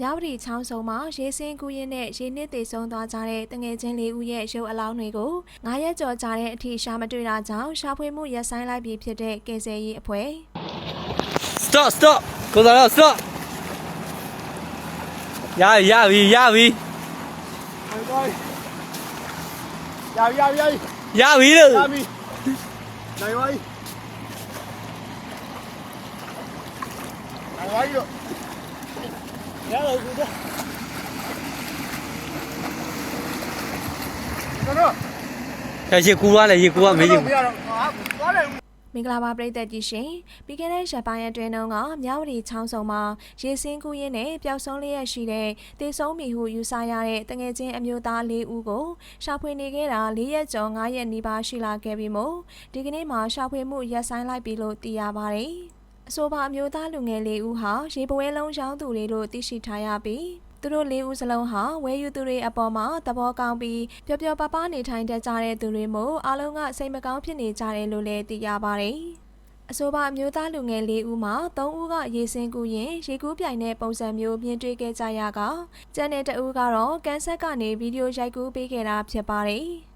မြဝတီချောင်းစုံမှာရေစင်းကူးရင်နဲ့ရေနစ်သေးဆုံးသွားကြတဲ့တငယ်ချင်းလေးဦးရဲ့ရုပ်အလောင်းတွေကို9ရက်ကျော်ကြာတဲ့အထိရှာမတွေ့တာကြောင့်ရှာဖွေမှုရပ်ဆိုင်းလိုက်ပြီးဖြစ်တဲ့ကယ်ဆယ်ရေးအဖွဲ့ stop stop ကိုစားတော့ stop ရပြီရပြီရပြီရပြီရပြီရပြီရပြီလို့ရပြီနိုင်ပါပြီနိုင်ပါပြီတော့ ရတော့ကူတော့တော့ရရှိကူသွားလေရေကူကမေးချင်မရတော့ဟာသွားတယ်မင်္ဂလာပါပရိသတ်ကြီးရှင်ပြီးခဲ့တဲ့ရက်ပိုင်းအတွင်းတုန်းကမြဝတီချောင်းစုံမှာရေစင်းကူးရင်းနဲ့ပျောက်ဆုံးလျက်ရှိတဲ့တေဆုံးမိဟုယူဆရတဲ့တငယ်ချင်းအမျိုးသား၄ဦးကိုရှာဖွေနေခဲ့တာ၄ရက်ကျော်၅ရက်နီးပါးရှိလာခဲ့ပြီမို့ဒီကနေ့မှာရှာဖွေမှုရပ်ဆိုင်းလိုက်ပြီလို့သိရပါတယ် အဆိုပါအမျိုးသားလူငယ်လေးဦးဟာရေပွဲလုံးရောင်းသူတွေလို့သိရှိထားရပြီးသူတို့လေးဦးစလုံးဟာဝဲယူသူတွေအပေါ်မှာသဘောကောင်းပြီးပျော်ပျော်ပါးပါးနေထိုင်တတ်ကြတဲ့သူတွေမို့အားလုံးကစိတ်မကောင်းဖြစ်နေကြတယ်လို့လည်းသိရပါတယ်။အဆိုပါအမျိုးသားလူငယ်လေးဦးမှာ၃ဦးကရေစင်းကူးရင်ရေကူးပြိုင်တဲ့ပုံစံမျိုးမြင်တွေ့ခဲ့ကြရကကျန်တဲ့တဦးကတော့ကန်ဆက်ကနေဗီဒီယိုရိုက်ကူးပေးခဲ့တာဖြစ်ပါတယ်။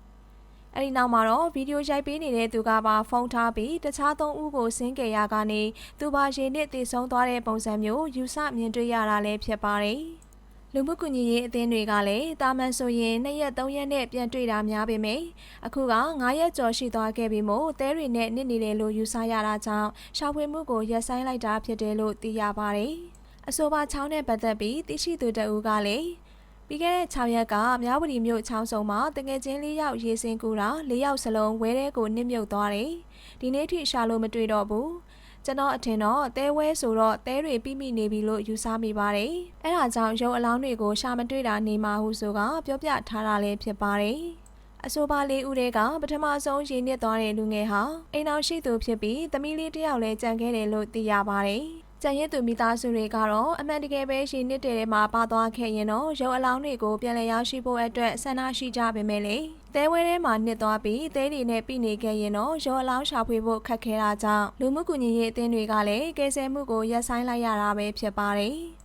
အဲဒီနောက်မှာတော့ဗီဒီယိုရိုက်ပေးနေတဲ့သူကပါဖုန်းထားပြီးတခြားသုံးဦးကိုဆင်းကြရကနေသူပါရေနစ်တည်ဆုံးသွားတဲ့ပုံစံမျိုးယူဆမြင်တွေ့ရတာလည်းဖြစ်ပါတယ်။လူမှုကွန်ရက်ရေးအသင်းတွေကလည်းတာမန်ဆိုရင်2ရက်3ရက်နဲ့ပြန်တွေ့တာများပေမယ့်အခုက9ရက်ကျော်ရှိသွားခဲ့ပြီမို့တဲတွေနဲ့နစ်နေတယ်လို့ယူဆရတာကြောင့်ရှာဖွေမှုကိုရပ်ဆိုင်းလိုက်တာဖြစ်တယ်လို့သိရပါတယ်။အဆိုပါချောင်းနဲ့ပတ်သက်ပြီးသိရှိသူတအူးကလည်း ပြီးခဲ့တဲ့6ရက်ကမြဝတီမြို့ချောင်းစုံမှာတငယ်ချင်း၄ယောက်ရေစင်ကူတာ၄ယောက်စလုံးဝဲတဲကိုနစ်မြုပ်သွားတယ်။ဒီနေ့ထိရှာလို့မတွေ့တော့ဘူး။ကျွန်တော်အထင်တော့တဲဝဲဆိုတော့တဲတွေပြိမိနေပြီလို့ယူဆမိပါတယ်။အဲဒါကြောင့်ရုပ်အလောင်းတွေကိုရှာမတွေ့တာနေမှာဟုဆိုကပြောပြထားတာလည်းဖြစ်ပါတယ်။အဆိုပါလေးဦးတွေကပထမဆုံးရင်းနစ်သွားတဲ့လူငယ်ဟာအိမ်အောင်ရှိသူဖြစ်ပြီးသမီးလေးတစ်ယောက်လည်းကြံခဲ့တယ်လို့သိရပါတယ်။ ကျန်ရစ်သူမိသားစုတွေကတော့အမှန်တကယ်ပဲရှင်နစ်တဲ့ထဲမှာပါသွားခဲ့ရင်တော့ရုပ်အလောင်းတွေကိုပြန်လည်ရရှိဖို့အတွက်ဆန္ဒရှိကြပေမဲ့လေသဲဝဲထဲမှာနှစ်သွားပြီးသဲတွေနဲ့ပြိနေခဲ့ရင်တော့ရုပ်အလောင်းရှာဖွေဖို့ခက်ခဲတာကြောင့်လူမှုကူညီရေးအသင်းတွေကလည်းကယ်ဆယ်မှုကိုရပ်ဆိုင်းလိုက်ရတာပဲဖြစ်ပါတယ်။